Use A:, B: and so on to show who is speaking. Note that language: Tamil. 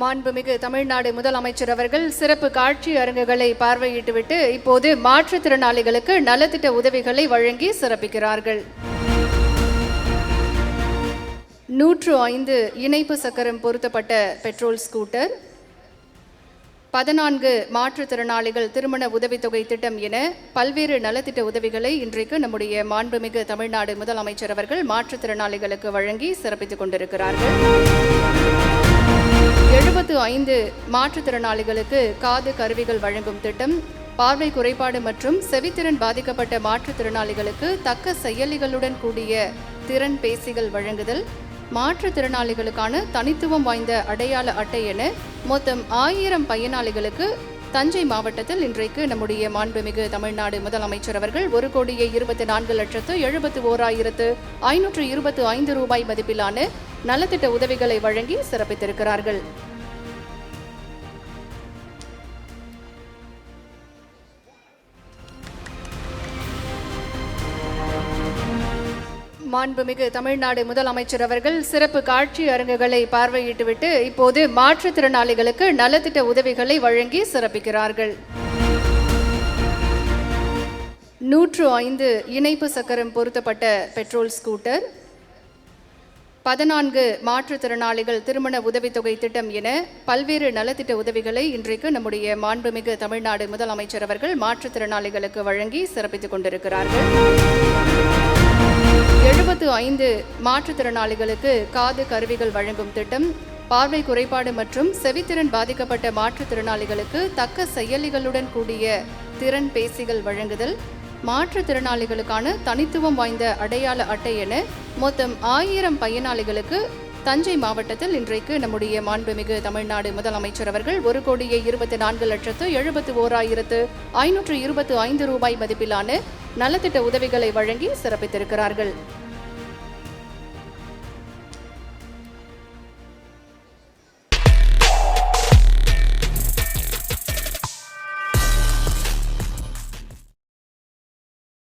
A: மாண்புமிகு தமிழ்நாடு முதலமைச்சர் அவர்கள் சிறப்பு காட்சி அரங்குகளை பார்வையிட்டுவிட்டு இப்போது மாற்றுத்திறனாளிகளுக்கு நலத்திட்ட உதவிகளை வழங்கி சிறப்பிக்கிறார்கள். நூற்று ஐந்து இணைப்பு சக்கரம் பொருத்தப்பட்ட பெட்ரோல் ஸ்கூட்டர் பதினான்கு மாற்றுத்திறனாளிகள் திருமண உதவித்தொகை திட்டம் என பல்வேறு நலத்திட்ட உதவிகளை இன்றைக்கு நம்முடைய மாண்புமிகு தமிழ்நாடு முதலமைச்சர் அவர்கள் மாற்றுத்திறனாளிகளுக்கு வழங்கி சிறப்பித்துக் கொண்டிருக்கிறார்கள். எழுபத்து ஐந்து மாற்றுத்திறனாளிகளுக்கு காது கருவிகள் வழங்கும் திட்டம் பார்வை குறைபாடு மற்றும் செவித்திறன் பாதிக்கப்பட்ட மாற்றுத்திறனாளிகளுக்கு தக்க செயலிகளுடன் கூடிய திறன் பேசிகள் வழங்குதல் மாற்றுத்திறனாளிகளுக்கான தனித்துவம் வாய்ந்த அடையாள அட்டை என மொத்தம் ஆயிரம் பயனாளிகளுக்கு தஞ்சை மாவட்டத்தில் இன்றைக்கு நம்முடைய மாண்புமிகு தமிழ்நாடு முதலமைச்சர் அவர்கள் ஒரு கோடியே இருபத்தி நான்கு லட்சத்து எழுபத்து ஓராயிரத்து ஐநூற்று இருபத்து ஐந்து ரூபாய் மதிப்பிலான நலத்திட்ட உதவிகளை வழங்கி சிறப்பித்திருக்கிறார்கள். மாண்புமிகு தமிழ்நாடு முதலமைச்சர் அவர்கள் சிறப்பு காட்சி அரங்குகளை பார்வையிட்டுவிட்டு இப்போது மாற்றுத்திறனாளிகளுக்கு நலத்திட்ட உதவிகளை வழங்கி சிறப்பிக்கிறார்கள். நூற்று ஐந்து இணைப்பு சக்கரம் பொருத்தப்பட்ட பெட்ரோல் ஸ்கூட்டர் பதினான்கு மாற்றுத்திறனாளிகள் திருமண உதவித்தொகை திட்டம் என பல்வேறு நலத்திட்ட உதவிகளை இன்றைக்கு நம்முடைய மாண்புமிகு தமிழ்நாடு முதலமைச்சர் அவர்கள் மாற்றுத்திறனாளிகளுக்கு வழங்கி சிறப்பித்துக் கொண்டிருக்கிறார்கள். எழுபத்து ஐந்து மாற்றுத்திறனாளிகளுக்கு காது கருவிகள் வழங்கும் திட்டம் பார்வை குறைபாடு மற்றும் செவித்திறன் பாதிக்கப்பட்ட மாற்றுத்திறனாளிகளுக்கு தக்க செயலிகளுடன் கூடிய திறன் பேசிகள் வழங்குதல் மாற்றுத்திறனாளிகளுக்கான தனித்துவம் வாய்ந்த அடையாள அட்டை என மொத்தம் ஆயிரம் பயனாளிகளுக்கு தஞ்சை மாவட்டத்தில் இன்றைக்கு நம்முடைய மாண்புமிகு தமிழ்நாடு முதலமைச்சர் அவர்கள் ஒரு கோடியே இருபத்தி நான்கு லட்சத்து எழுபத்து ஓராயிரத்து ஐநூற்று இருபத்து ஐந்து ரூபாய் மதிப்பிலான நலத்திட்ட உதவிகளை வழங்கி சிறப்பித்திருக்கிறார்கள்.